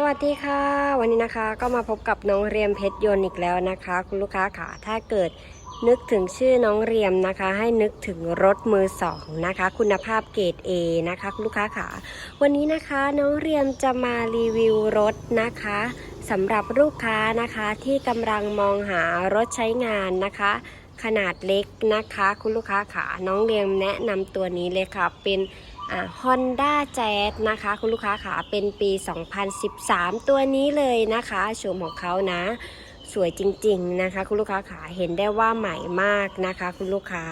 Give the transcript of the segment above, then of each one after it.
สวัสดีค่ะ วันนี้นะคะก็มาพบกับน้องเรียมเพชรยนต์อีกแล้วนะคะ คุณลูกค้าค่ะถ้าเกิดนึกถึงชื่อน้องเรียมนะคะ ให้นึกถึงรถมือสองนะคะ คุณภาพเกรด A นะคะคุณลูกค้าค่ะ วันนี้นะคะน้องเรียมจะมารีวิวรถนะคะสำหรับลูกค้านะคะที่กำลังมองหารถใช้งานนะคะ ขนาดเล็กนะคะ คุณลูกค้าค่ะน้องเรียมแนะนำตัวนี้เลยค่ะเป็น ฮอนด้าแจ๊นะคะ คุณลูกค้าขาเป็นปี 2013 ตัวนี้เลยนะคะโฉมของเขานะ สวยจริงๆนะคะ คุณลูกค้าขาเห็นได้ว่าใหม่มากนะคะ คุณลูกค้า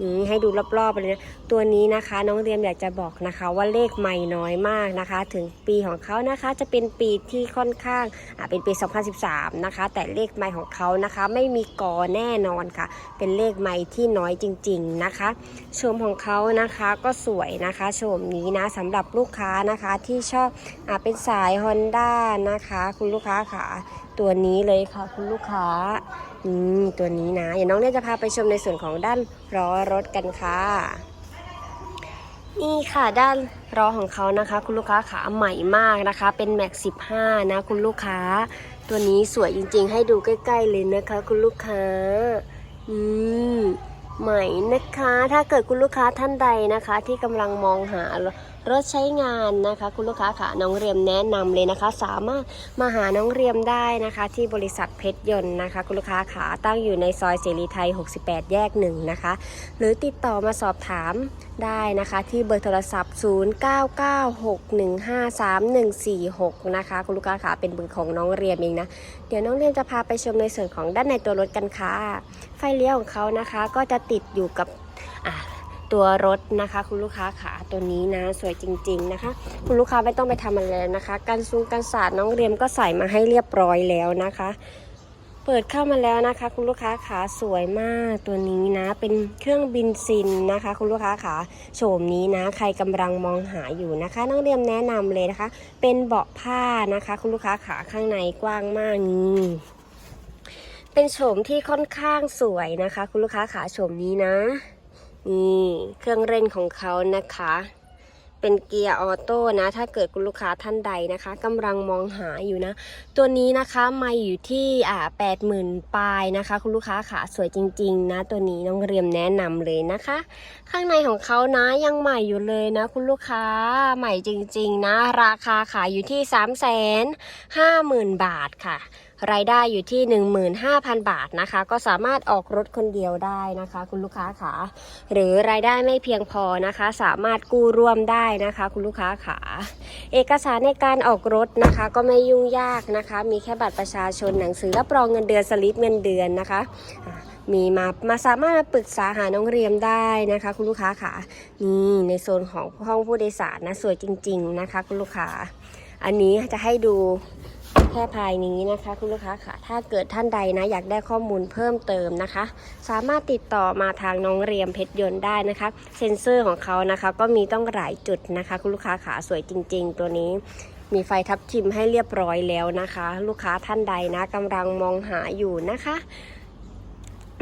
นี่ให้ดูรอบๆไปเลยนะตัวนี้นะคะ น้องเรียมอยากจะบอกนะคะว่าเลขใหม่น้อยมากนะคะ ถึงปีของเขานะคะจะเป็นปีที่ค่อนข้างอ่าเป็นปี 2013 นะคะ แต่เลขใหม่ของเขานะคะ ไม่มีกอแน่นอนค่ะ เป็นเลขใหม่ที่น้อยจริง ๆนะคะโฉมของเขานะคะก็สวยนะคะโฉมนี้นะสำหรับลูกค้านะคะที่ชอบอ่าเป็นสาย Honda นะคะ คุณลูกค้าค่ะ ตัวนี้เลยค่ะคุณลูกค้าอืมตัวนี้นะเดี๋ยวน้องเนี่ยจะพาไปชมในส่วนของด้านล้อรถกันค่ะ นี่ค่ะด้านล้อของเขานะคะ คุณลูกค้าขาใหม่มากนะคะ เป็นแม็ก15นะคุณลูกค้า ตัวนี้สวยจริงๆ ให้ดูใกล้ ๆ เลยนะคะ คุณลูกค้าอืมใหม่นะคะ ถ้าเกิดคุณลูกค้าท่านใดนะคะ ที่กำลังมองหา รถใช้งานนะคะ คุณลูกค้าค่ะน้องเรียมแนะนำเลยนะคะ สามารถมาหาน้องเรียมได้นะคะ ที่บริษัทเพชรยนต์นะคะ คุณลูกค้าขาตั้งอยู่ในซอยเสรีไทย 68 แยกหนึ่งนะคะ หรือติดต่อมาสอบถามได้นะคะที่เบอร์โทรศัพท์ 0996153146 นะคะ คุณลูกค้าขาเป็นเบอร์ของน้องเรียมเองนะ เดี๋ยวน้องเรียมจะพาไปชมในส่วนของด้านในตัวรถกันค่ะ ไฟเลี้ยวของเขานะคะก็จะติดอยู่กับอ่า ตัวรถนะคะ คุณลูกค้าขาตัวนี้นะ สวยจริง ๆนะคะ คุณลูกค้าไม่ต้องไปทำอะไรแล้วนะคะกันซุงกันสาดน้องเรียมก็ใส่มาให้เรียบร้อยแล้วนะคะ เปิดเข้ามาแล้วนะคะ คุณลูกค้าขาสวยมากตัวนี้นะ เป็นเครื่องบินซินนะคะ คุณลูกค้าขาโฉมนี้นะ ใครกำลังมองหาอยู่นะคะ น้องเรียมแนะนำเลยนะคะ เป็นเบาะผ้านะคะ คุณลูกค้าขาข้างในกว้างมากนี่เป็นโฉมที่ค่อนข้างสวยนะคะ คุณลูกค้าขาโฉมนี้นะ นี่เครื่องเร่งของเขานะคะ เป็นเกียร์ออโต้นะ ถ้าเกิดคุณลูกค้าท่านใดนะคะกำลังมองหาอยู่นะ ตัวนี้นะคะมาอยู่ที่อ่าแปดหมื่นปลายนะคะ คุณลูกค้าขาสวยจริง ๆ นะ ตัวนี้น้องเรียมแนะนำเลยนะคะ ข้างในของเขานะยังใหม่อยู่เลยนะ คุณลูกค้าใหม่จริง ๆ นะ ราคาขายอยู่ที่3 5 0 0 0 0บาทค่ะรายได้อยู่ที่ 15,000 บาทนะคะ ก็สามารถออกรถคนเดียวได้นะคะ คุณลูกค้าขาหรือรายได้ไม่เพียงพอนะคะ สามารถกู้ร่วมได้นะคะ คุณลูกค้าขาเอกสารในการออกรถนะคะ ก็ไม่ยุ่งยากนะคะ มีแค่บัตรประชาชนหนังสือรับรองเงินเดือนสลิปเงินเดือนนะคะมีมามาสามารถมาปรึกษาหาน้องเรียมได้นะคะ คุณลูกค้าขานี่ในโซนของห้องผู้โดยสารนะสวยจริง ๆ นะคะ คุณลูกค้า อันนี้จะให้ดู แค่ภายนี้นะคะ คุณลูกค้าค่ะถ้าเกิดท่านใดนะอยากได้ข้อมูลเพิ่มเติมนะคะ สามารถติดต่อมาทางน้องเรียมเพชรยนต์ได้นะคะ เซ็นเซอร์ของเขานะคะ ก็มีต้องหลายจุดนะคะ คุณลูกค้าขาสวยจริง ๆ ตัวนี้มีไฟทับทิมให้เรียบร้อยแล้วนะคะ ลูกค้าท่านใดนะกำลังมองหาอยู่นะคะ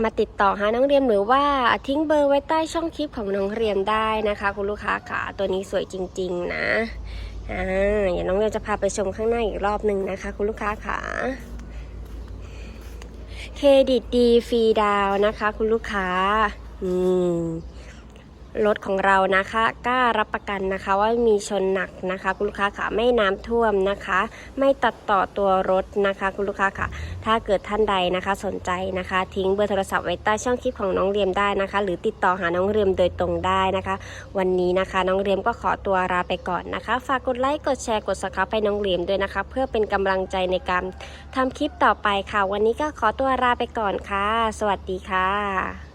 มาติดต่อหาน้องเรียมหรือว่าทิ้งเบอร์ไว้ใต้ช่องคลิปของน้องเรียมได้นะคะ คุณลูกค้าขาตัวนี้สวยจริง ๆ นะ อ่าเดี๋ยวน้องเรียจะพาไปชมข้างหน้าอีกรอบหนึ่งนะคะ คุณลูกค้าค่ะเครดิตดีฟรีดาวน์นะคะ คุณลูกค้า อืม รถของเรานะคะกล้ารับประกันนะคะว่ามีชนหนักนะคะ คุณลูกค้าค่ะไม่น้ำท่วมนะคะ ไม่ตัดต่อตัวรถนะคะ คุณลูกค้าค่ะ ถ้าเกิดท่านใดนะคะสนใจนะคะ ทิ้งเบอร์โทรศัพท์ไว้ใต้ช่องคลิปของน้องเรียมได้นะคะ หรือติดต่อหาน้องเรียมโดยตรงได้นะคะ วันนี้นะคะ น้องเรียมก็ขอตัวลาไปก่อนนะคะ ฝากกดไลค์กดแชร์กดสับสไครป์ให้น้องเรียมด้วยนะคะ เพื่อเป็นกำลังใจในการทำคลิปต่อไปค่ะ วันนี้ก็ขอตัวลาไปก่อนค่ะ สวัสดีค่ะ